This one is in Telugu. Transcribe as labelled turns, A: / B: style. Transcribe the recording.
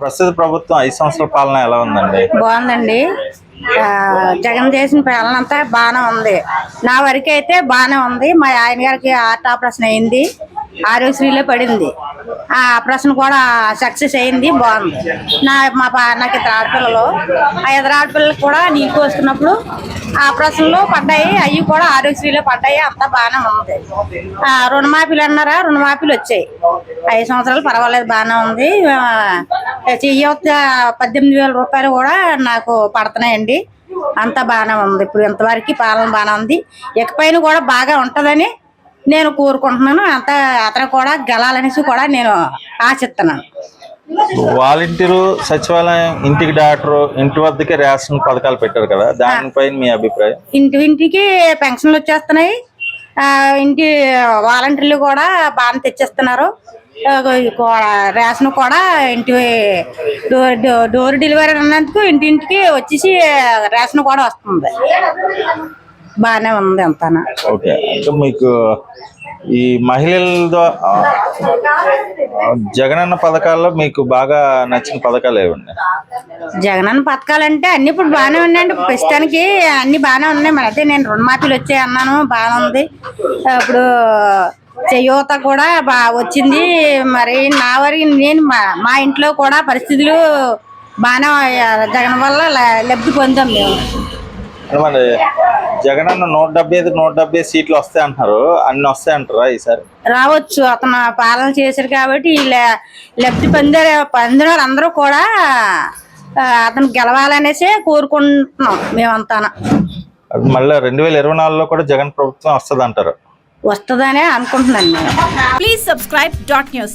A: ప్రస్తుత ప్రభుత్వం ఐదు సంవత్సరాల పాలన ఎలా ఉందండి?
B: బాగుందండి. జగన్ చేసిన పాలన అంతా బాగానే ఉంది. నా వరకు అయితే బాగానే ఉంది. మా ఆయన గారికి హార్ట్ ఆపరేషన్ అయింది. ఆరోగ్యశ్రీలో పడింది. ఆ ఆపరేషన్ కూడా సక్సెస్ అయింది. బాగుంది. నా మా నాకు ఇద్దరు ఆడపిల్లలు. ఆ ఇద్దరు ఆడపిల్లలు కూడా నీళ్ళు పోసుకున్నప్పుడు ఆపరేషన్లో పడ్డాయి. అవి కూడా ఆరోగ్యశ్రీలో పడ్డాయి. అంతా బాగానే ఉంది. రుణమాఫీలు అన్నారా? రుణమాఫీలు వచ్చాయి. ఐదు సంవత్సరాలు పర్వాలేదు బాగానే ఉంది. చెయ్యొత్త పద్దెనిమిది వేల రూపాయలు కూడా నాకు పడుతున్నాయండి. అంతా బాగానే ఉంది. ఇప్పుడు ఇంతవరకు పాలన బాగానే ఉంది. ఇకపైన కూడా బాగా ఉంటుందని నేను కోరుకుంటున్నాను. అంత అతను కూడా గెలాలనేసి కూడా నేను ఆశిస్తున్నాను.
A: వాలంటీరు సచివాలయం ఇంటికి డాక్టర్ ఇంటి వద్దకే రేషన్ పథకాలు పెట్టారు కదా దానిపైన మీ అభిప్రాయం?
B: ఇంటి ఇంటికి పెన్షన్లు వచ్చేస్తున్నాయి. ఇంటి వాలంటీర్లు కూడా బాగా తెచ్చేస్తున్నారు. రేషన్ కూడా ఇంటి డోర్ డోర్ డెలివరీ అన్నందుకు ఇంటింటికి వచ్చేసి రేషన్ కూడా వస్తుంది. బాగానే ఉంది అంతాను.
A: ఓకే. అంటే మీకు ఈ మహిళల జగనన్న పథకాల్లో మీకు బాగా నచ్చిన పథకాలు ఏవండి
B: జగనన్న పథకాలంటే అన్ని ఇప్పుడు బాగానే ఉన్నాయండి. ప్రస్తుతానికి అన్ని బాగానే ఉన్నాయి. మరి అదే నేను రుణమాఫీలు వచ్చాయి అన్నాను. బాగానే ఉంది. ఇప్పుడు చేయూత కూడా బా వచ్చింది. మరి నా వరకు నేను మా మా ఇంట్లో కూడా పరిస్థితులు బాగానే జగన్ వల్ల లబ్ధి పొందాం మేము.
A: మరి జగనన్న నూట డెబ్బై ఐదు నూట డెబ్బై ఐదు సీట్లు వస్తాయి అంటున్నారు. అన్ని వస్తాయి అంటారా ఈసారి?
B: రావచ్చు. అతను పాలన చేశారు కాబట్టి లబ్ధి పొందారు పొందిన అందరూ కూడా అతను గెలవాలనేసే కోరుకుంటున్నాం మేమంతా
A: మళ్ళీ రెండు వేల ఇరవై నాలుగులో కూడా జగన్ ప్రభుత్వం వస్తుంది అంటారు
B: వస్తుందనే అనుకుంటున్నాను నేను
C: Please subscribe dot news.